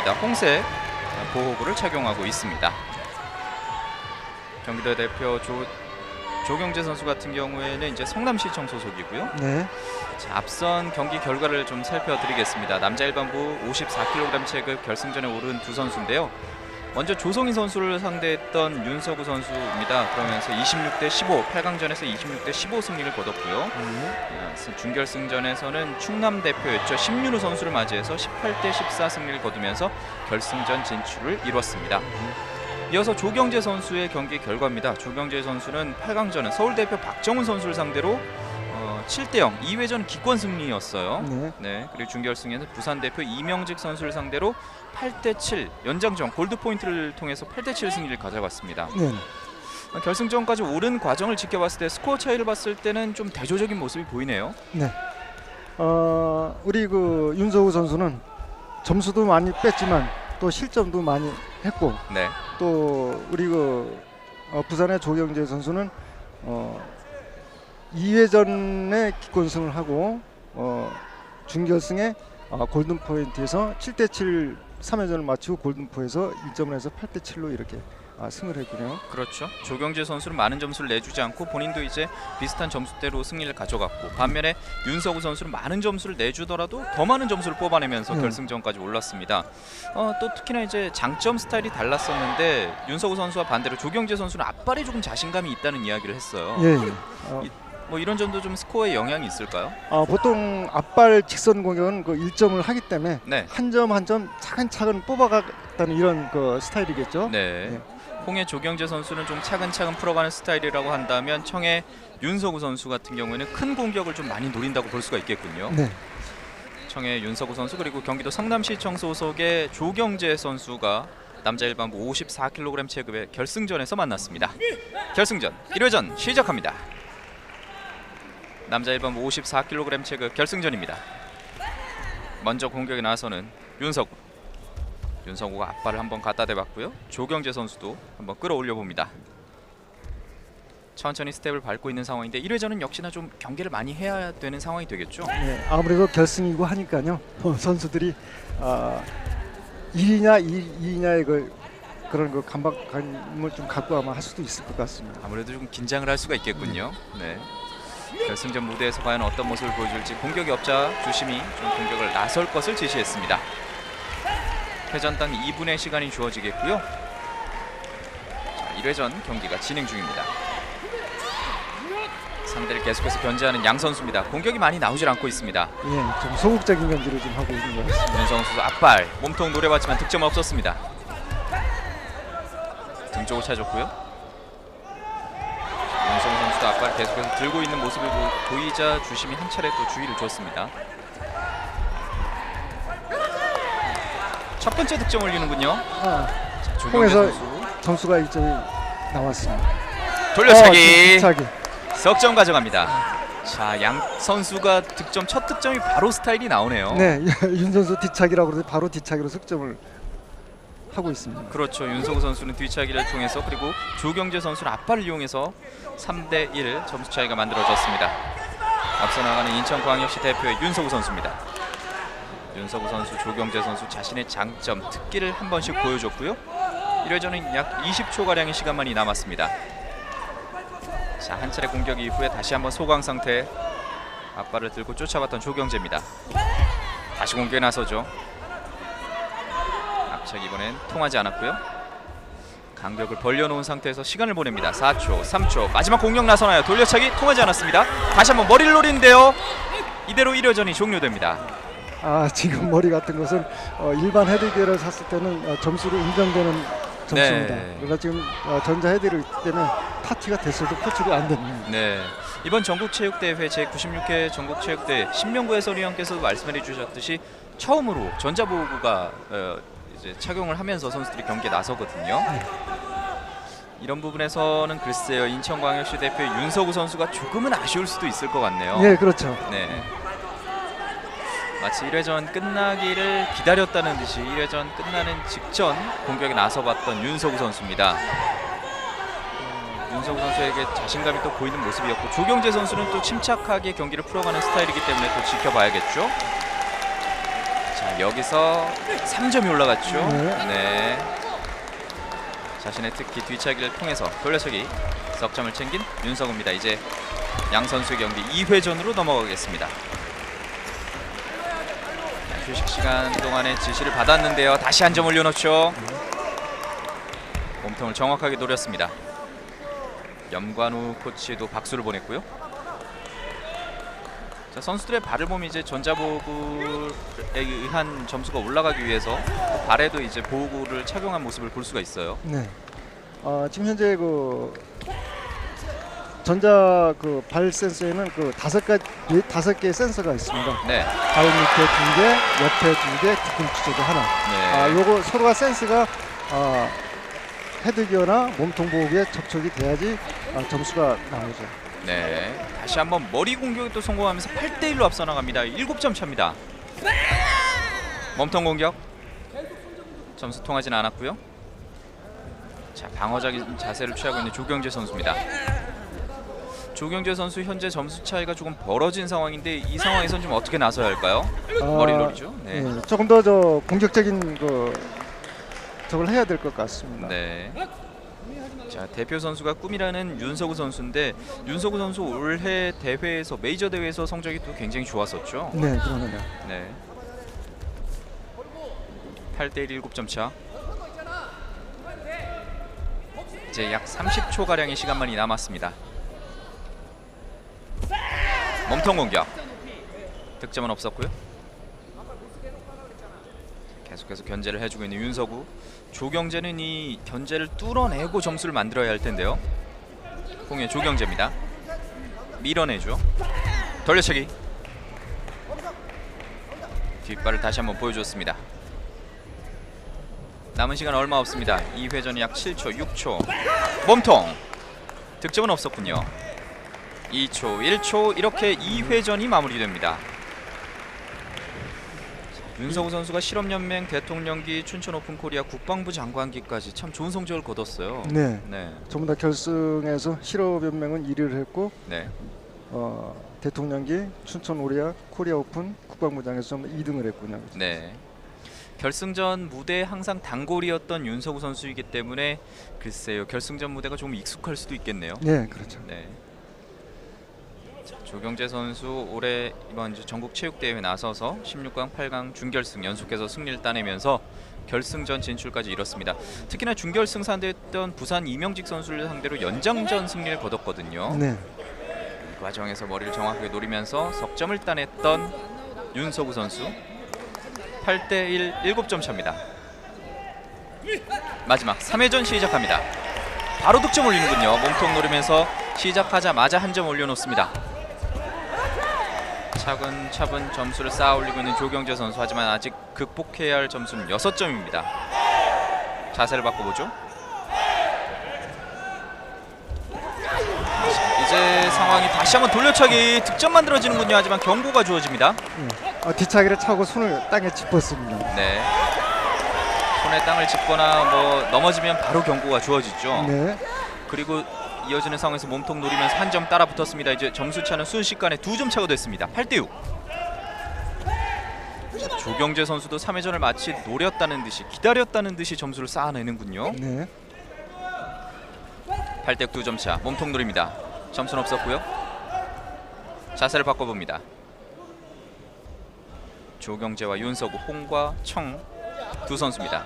맞습니다. 홍색 보호구를 착용하고 있습니다. 경기도 대표 조 조경재 선수 같은 경우에는 이제 성남시청 소속이고요. 네. 자, 앞선 경기 결과를 좀 살펴드리겠습니다. 남자 일반부 54kg 체급 결승전에 오른 두 선수인데요. 먼저 조성희 선수를 상대했던 윤서구 선수입니다. 그러면서 26대 15, 8강전에서 26대 15 승리를 거뒀고요. 네. 어, 준결승전에서는 충남 대표였죠. 심윤우 선수를 맞이해서 18대 14 승리를 거두면서 결승전 진출을 이뤘습니다. 이어서 조경재 선수의 경기 결과입니다. 조경재 선수는 8강전은 서울 대표 박정훈 선수를 상대로 어, 7대 0 2회전 기권 승리였어요. 네. 네, 그리고 준결승에는 부산 대표 이명직 선수를 상대로 8대 7 연장전 골드 포인트를 통해서 8대 7 승리를 가져갔습니다. 네. 어, 결승전까지 오른 과정을 지켜봤을 때 스코어 차이를 봤을 때는 좀 대조적인 모습이 보이네요. 네. 어, 우리 그 윤서우 선수는 점수도 많이 뺐지만 또 실점도 많이 했고 네, 또 우리 그 어, 부산의 조경재 선수는 어, 2회전에 기권승을 하고 어, 준결승에 어, 골든 포인트에서 7대 7 3회전을 마치고 골든 포에서 1점을 해서 8대 7로 이렇게 아, 승을 했군요. 그렇죠. 조경재 선수는 많은 점수를 내주지 않고 본인도 이제 비슷한 점수대로 승리를 가져갔고 반면에 윤서구 선수는 많은 점수를 내주더라도 더 많은 점수를 뽑아내면서 음. 결승전까지 올랐습니다. 어, 또 특히나 이제 장점 스타일이 달랐었는데 윤서구 선수와 반대로 조경재 선수는 앞발에 조금 자신감이 있다는 이야기를 했어요. 예. 예. 어, 뭐 이런 점도 좀 스코어에 영향이 있을까요? 아, 보통 앞발 직선 공격은 그 1점을 하기 때문에 네. 한 점 한 점 차근차근 뽑아가다는 이런 그 스타일이겠죠. 네. 네. 홍의 조경재 선수는 좀 차근차근 풀어가는 스타일이라고 한다면 청의 윤서구 선수 같은 경우에는 큰 공격을 좀 많이 노린다고 볼 수가 있겠군요. 네. 청의 윤서구 선수 그리고 경기도 성남시청 소속의 조경재 선수가 남자 일반부 54kg 체급의 결승전에서 만났습니다. 결승전 1회전 시작합니다. 남자 일반부 54kg 체급 결승전입니다. 먼저 공격에 나서는 윤서구. 윤서구가 앞발을 한번 갖다 대봤고요. 조경재 선수도 한번 끌어올려 봅니다. 천천히 스텝을 밟고 있는 상황인데 1회전은 역시나 좀 경계를 많이 해야 되는 상황이 되겠죠. 네, 아무래도 결승이고 하니까요. 어, 선수들이 아, 1위냐 2위냐의 그 그런 그 감각감을 좀 갖고 아마 할 수도 있을 것 같습니다. 아무래도 좀 긴장을 할 수가 있겠군요. 네. 결승전 무대에서 과연 어떤 모습을 보여줄지 공격이 없자 조심히 좀 공격을 나설 것을 지시했습니다. 회전당 2분의 시간이 주어지겠고요. 자, 1회전 경기가 진행 중입니다. 상대를 계속해서 견제하는 양 선수입니다. 공격이 많이 나오질 않고 있습니다. 예, 좀 소극적인 경기를 좀 하고 있는 것 같습니다. 윤성 선수 앞발 몸통 노려봤지만 득점 없었습니다. 등 쪽을 차줬고요. 선수도 앞발 계속해서 들고 있는 모습을 보- 보이자 주심이 한 차례 또 주의를 줬습니다. 첫 번째 득점 올리는군요. 아, 홍에서 선수 점수가 1점이 나왔습니다. 돌려차기 어, 차기. 석점 가져갑니다. 자, 양 선수가 득점 첫 득점이 바로 스타일이 나오네요. 네, 윤 선수 뒤차기라고 그러서 바로 뒤차기로 석점을 하고 있습니다. 그렇죠. 윤석우 선수는 뒤차기를 통해서 그리고 조경재 선수는 앞발을 이용해서 3대 1 점수 차이가 만들어졌습니다. 앞서 나가는 인천광역시 대표의 윤석우 선수입니다. 윤석우 선수, 조경재 선수 자신의 장점, 특기를 한 번씩 보여줬고요. 1회전은 약 20초 가량의 시간만이 남았습니다. 자, 한 차례 공격 이후에 다시 한번 소강 상태 앞발을 들고 쫓아갔던 조경재입니다. 다시 공격에 나서죠. 앞차기 이번엔 통하지 않았고요. 간격을 벌려놓은 상태에서 시간을 보냅니다. 4초, 3초, 마지막 공격 나서나요. 돌려차기 통하지 않았습니다. 다시 한번 머리를 노리는데요. 이대로 1회전이 종료됩니다. 아 지금 머리 같은 것은 어, 일반 헤드기어를 샀을 때는 어, 점수로 인정되는 점수입니다. 네. 그러나 지금 어, 전자 헤드를 때는 타치가 됐어도 표출이 안 됩니다. 네. 이번 전국체육대회 제96회 전국체육대회 신명구 해설위원께서도 말씀해 주셨듯이 처음으로 전자보호구가 어, 이제 착용을 하면서 선수들이 경기에 나서거든요. 이런 부분에서는 글쎄요 인천광역시 대표 윤석우 선수가 조금은 아쉬울 수도 있을 것 같네요. 예, 그렇죠. 네. 마치 1회전 끝나기를 기다렸다는 듯이 1회전 끝나는 직전 공격에 나서봤던 윤석우 선수입니다. 음, 윤석우 선수에게 자신감이 또 보이는 모습이었고 조경재 선수는 또 침착하게 경기를 풀어가는 스타일이기 때문에 또 지켜봐야겠죠. 자 여기서 3점이 올라갔죠. 네. 네. 자신의 특기 뒤차기를 통해서 돌려차기 석점을 챙긴 윤성우입니다. 이제 양 선수의 경기 2회전으로 넘어가겠습니다. 자, 휴식 시간 동안에 지시를 받았는데요. 다시 한 점 올려놓죠. 몸통을 정확하게 노렸습니다. 염관우 코치도 박수를 보냈고요. 자, 선수들의 발을 보면 이제 전자보호구에 의한 점수가 올라가기 위해서 발에도 이제 보호구를 착용한 모습을 볼 수가 있어요. 네. 어, 지금 현재 그 전자 그 발 센서에는 그 다섯 가지 네, 다섯 개의 센서가 있습니다. 네, 발 밑에 두 개, 옆에 두 개, 뒤꿈치쪽에 하나. 네, 아, 요거 서로가 센스가 아, 헤드기어나 몸통 보호기에 접촉이 돼야지 아, 점수가 나오죠. 네. 다시 한번 머리 공격에 또 성공하면서 8대 1로 앞서 나갑니다. 7점 차입니다. 몸통 공격. 점수 통하진 않았고요. 자, 방어적인 자세를 취하고 있는 조경재 선수입니다. 조경재 선수 현재 점수 차이가 조금 벌어진 상황인데 이 상황에선 좀 어떻게 나서야 할까요? 아, 머리놀이죠. 네. 예, 조금 더 저 공격적인 그 저걸 해야 될 것 같습니다. 네. 자 대표 선수가 꿈이라는 윤석우 선수인데 윤석우 선수 올해 대회에서 메이저 대회에서 성적이 또 굉장히 좋았었죠. 네, 그러네요. 네. 8대 1 7점 차. 이제 약 30초 가량의 시간만이 남았습니다. 몸통 공격. 득점은 없었고요. 계속해서 견제를 해주고 있는 윤석우. 조경재는 이 견제를 뚫어내고 점수를 만들어야 할 텐데요. 공의 조경재입니다. 밀어내죠. 돌려차기. 뒷발을 다시 한번 보여줬습니다. 남은 시간 얼마 없습니다. 2회전이 약 7초, 6초. 몸통. 득점은 없었군요. 2초, 1초 이렇게 2회전이 마무리됩니다. 윤성우 선수가 실업연맹 대통령기 춘천 오픈 코리아 국방부 장관기까지 참 좋은 성적을 거뒀어요. 네. 네, 전부 다 결승에서 실업연맹은 1위를 했고 네, 어, 대통령기 춘천 오리아 코리아 오픈 국방부장에서 좀 2등을 했군요. 네. 결승전 무대에 항상 단골이었던 윤석우 선수이기 때문에 글쎄요 결승전 무대가 조금 익숙할 수도 있겠네요. 네, 그렇죠. 네. 자, 조경재 선수 올해 이번 전국 체육대회 나서서 16강, 8강 준결승 연속해서 승리를 따내면서 결승전 진출까지 이뤘습니다. 특히나 준결승 상대했던 부산 이명직 선수를 상대로 연장전 승리를 거뒀거든요. 네. 그 과정에서 머리를 정확하게 노리면서 석점을 따냈던 윤석우 선수 8대 1 7점 차입니다. 마지막 3회전 시작합니다. 바로 득점 올리는군요. 몸통 노리면서 시작하자마자 한 점 올려놓습니다. 차근차근 점수를 쌓아 올리고 있는 조경재 선수 하지만 아직 극복해야 할 점수는 6점입니다. 자세를 바꿔보죠. 이제 상황이 다시 한번 돌려차기 득점 만들어지는군요. 하지만 경고가 주어집니다. 네. 아, 뒤차기를 차고 손을 땅에 짚었습니다. 네. 손에 땅을 짚거나 뭐 넘어지면 바로 경고가 주어지죠. 네. 그리고 이어지는 상황에서 몸통 노리면서 한 점 따라 붙었습니다. 이제 점수 차는 순식간에 두 점 차가 됐습니다. 8대 6. 자, 조경재 선수도 3회전을 마치 노렸다는 듯이 기다렸다는 듯이 점수를 쌓아내는군요. 네. 8대 2점 차. 몸통 노립니다. 점수는 없었고요. 자세를 바꿔봅니다. 조경재와 윤석우, 홍과 청 두 선수입니다.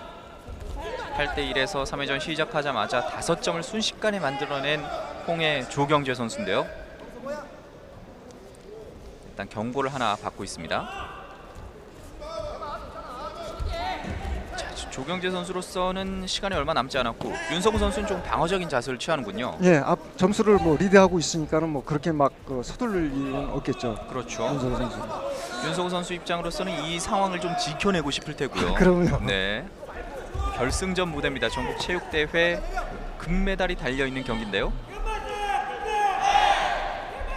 8대 1에서 3회전 시작하자마자 5점을 순식간에 만들어낸 홍의 조경재 선수인데요. 일단 경고를 하나 받고 있습니다. 조- 조경재 선수로서는 시간이 얼마 남지 않았고 윤석우 선수는 좀 방어적인 자세를 취하는군요. 예, 앞 점수를 뭐 리드하고 있으니까는 뭐 그렇게 막 그, 서둘릴 이유는 없겠죠. 그렇죠. 윤석우 선수. 윤석우 선수 입장으로서는 이 상황을 좀 지켜내고 싶을 테고요. 그럼요. 네. 결승전 무대입니다. 전국 체육대회 금메달이 달려 있는 경기인데요.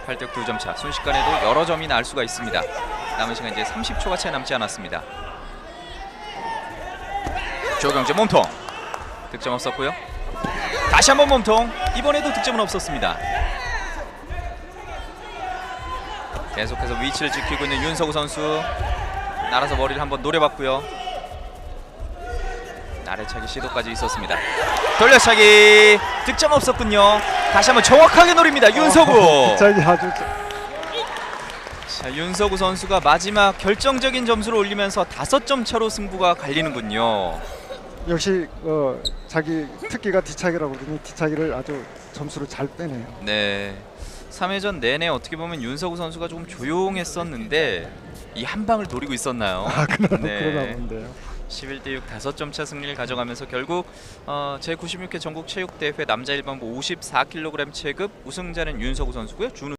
8대 2점 차. 순식간에도 여러 점이 날 수가 있습니다. 남은 시간 이제 30초가 채 남지 않았습니다. 조경재 몸통. 득점 없었고요. 다시 한번 몸통. 이번에도 득점은 없었습니다. 계속해서 위치를 지키고 있는 윤석우 선수 날아서 머리를 한번 노려봤고요. 아래차기 시도까지 있었습니다. 돌려차기 득점 없었군요. 다시 한번 정확하게 노립니다. 윤서구. 아주 자, 윤서구 선수가 마지막 결정적인 점수를 올리면서 다섯 점 차로 승부가 갈리는군요. 역시 어, 자기 특기가 뒤차기라고 그러더니 뒤차기를 아주 점수를 잘 빼네요. 네. 3회전 내내 어떻게 보면 윤서구 선수가 조금 조용했었는데 이 한 방을 노리고 있었나요? 아, 그러나, 네. 그러나 본데요. 11대 6 5점 차 승리를 가져가면서 결국 어, 제96회 전국 체육대회 남자 일반부 54kg 체급 우승자는 윤서구 선수고요. 준우